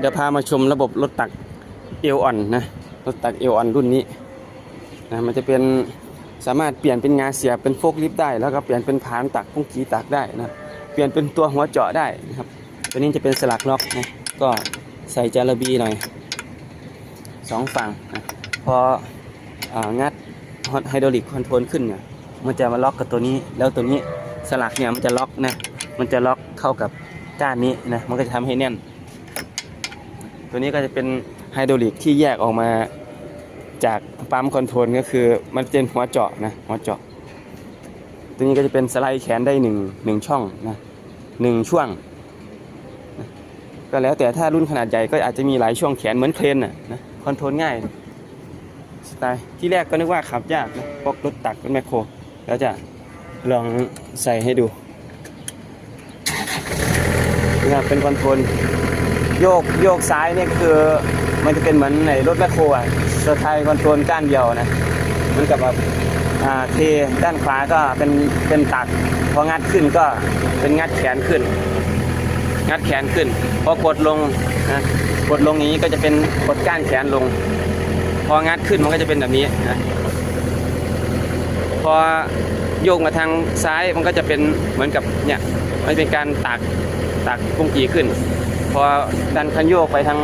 เดี๋ยวพามาชมระบบรถตักเอวอ่อนนะรถตักเอวอ่อนรุ่นนี้นะมันจะเป็นสามารถเปลี่ยนเป็นงาเสียบเป็นโฟกลิฟต์ได้ แล้วก็เปลี่ยนเป็นผานตักพุ่งกีตักได้นะเปลี่ยนเป็นตัวหัวเจาะได้นะครับตัวนี้จะเป็นสลักล็อกนะก็ใส่จาระบีหน่อยสองฝั่งนะพออางัดไฮดรอลิกคอนโทรลขึ้นเนี่ยมันจะมาล็อกกับตัวนี้แล้วตัวนี้สลักเนี่ยมันจะล็อกนะมันจะล็อกเข้ากับก้านนี้นะมันก็จะทำให้แน่น ตัวนี้ก็จะเป็นไฮดรอลิกที่แยกออกมาจากปั๊มคอนโทรลก็คือมันเป็นหัวเจาะนะหัวเจาะ ตัวนี้ก็จะเป็นสไลด์แขนได้หนึ่งหนึ่งช่องนะหนึ่งช่วงนะก็แล้วแต่ถ้ารุ่นขนาดใหญ่ก็อาจจะมีหลายช่วงแขนเหมือนเครนน่ะนะคอนโทรลง่ายสไตล์ที่แรกก็นึกว่าขับยากนะพวกรถตักรถแมคโคร แล้วจะลองใส่ให้ดูนี่เป็นคอนโทรล โยกโยกซ้ายเนี่ยคือมันจะเป็นเหมือนในรถแมคโครอะรถไทยคอนโทรลก้านเดียวนะมันกับแบบอ่าเทด้านขวาก็เป็นเป็นตักพองัดขึ้นก็เป็นงัดแขนขึ้น งัดแขนขึ้นพอกดลงนะกดลงอย่างนี้ก็จะเป็นกดก้านแขนลง พองัดขึ้นมันก็จะเป็นแบบนี้นะพอโยกมาทางซ้ายมันก็จะเป็นเหมือนกับเนี่ยมันเป็นการตักตักกุ้งกีขึ้น พอดันคันโยกไปทาง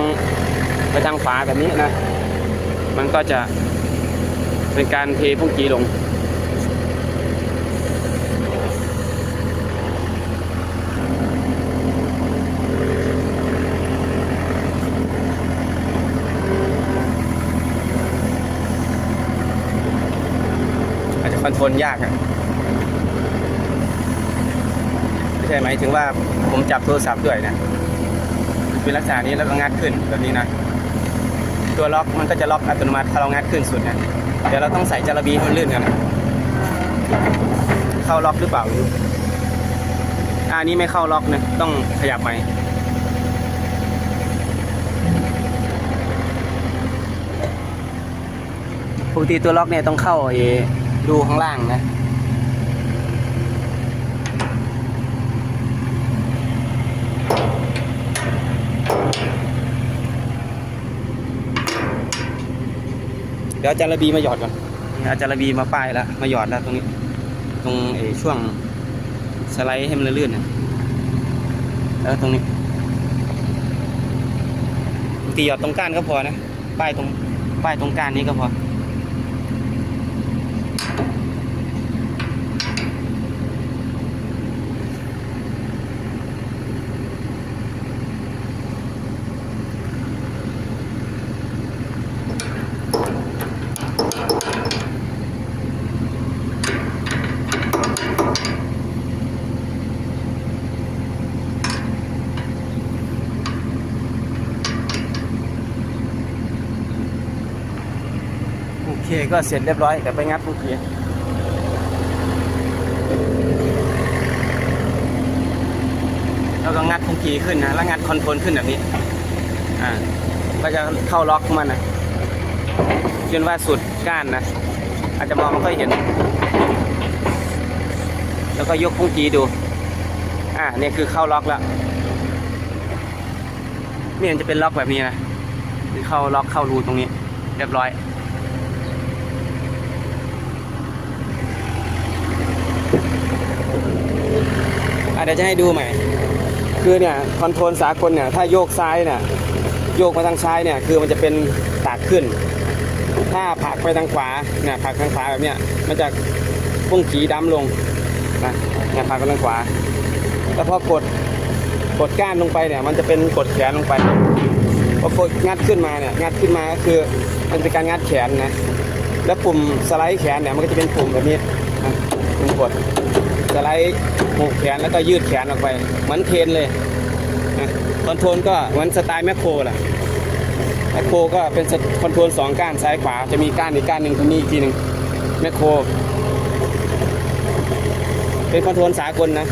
ไปทางขวาแบบนี้นะ มันก็จะเป็นการเทพุ่งกีลง อาจจะคอนโทรลยากอะไม่ใช่หมายถึงว่าผมจับโทรศัพท์ด้วยนะ เป็นลักษณะนี้แล้วก็งัดขึ้นแบบนี้นะ ตัวล็อกมันก็จะล็อกอัตโนมัติถ้าเรางัดขึ้นสุดนะเดี๋ยวเราต้องใส่จารบีให้มันลื่นกันนะเข้าล็อกหรือเปล่าไม่รู้อะอันนี้ไม่เข้าล็อกนะต้องขยับไปปกติตัวล็อกเนี่ยต้องเข้าไอ้ดูข้างล่างนะ เดี๋ยวเอาจาระบีมาหยอดก่อนเอาจาระบีมาป้ายแล้วมาหยอดแล้วตรงนี้ ตรงไอ้ช่วงสไลด์ให้มันลื่นๆนะแล้วตรงนี้ตีหยอดตรงก้านก็พอนะ ป้ายตรงป้ายตรงก้านนี้ก็พอ เคก็เสร็จเรียบร้อยเดี๋ยวไปงัดเมื่อกี้แล้วก็งัดคุกกี้ขึ้นนะแล้วงัดคอนโทรลขึ้นแบบนี้ อ่า ก็จะเข้าล็อกมันนะจนว่าสุดก้านนะ อาจจะมองไม่ค่อยเห็น แล้วก็ยกคุกกี้ดู อ่าเนี่ยคือเข้าล็อกแล้วนี่มันจะเป็นล็อกแบบนี้นะเข้าล็อกเข้ารูตรงนี้ เรียบร้อย อะ เดี๋ยวจะให้ดูใหม่ คือเนี่ยคอนโทรลสากลเนี่ยถ้าโยกซ้ายเนี่ยโยกมาทางซ้ายเนี่ยคือมันจะเป็นตากขึ้น ถ้าผักไปทางขวาเนี่ยผักทางขวาแบบเนี้ยมันจะพุ่งขีดำลงนะเนี่ยผักไปทางขวาแล้วพอกดกดก้านลงไปเนี่ย มันจะเป็นกดแขนลงไปพอกดงัดขึ้นมาเนี่ยงัดขึ้นมาก็คือมันเป็นการงัดแขนนะแล้วปุ่มสไลด์แขนเนี่ยมันก็จะเป็นปุ่มแบบนี้ นะปุ่มกดสไลด์ผูกแขนแล้วก็ยืดแขนออกไปเหมือนเทนเลยคอนโทรลก็เหมือนสไตล์แมคโครแหละแมคโครก็เป็นคอนโทรลสองก้านซ้ายขวาจะมีก้านอีกก้านหนึ่งตรงนี้อีกทีหนึ่งแมคโครเป็นคอนโทรลสากลนะ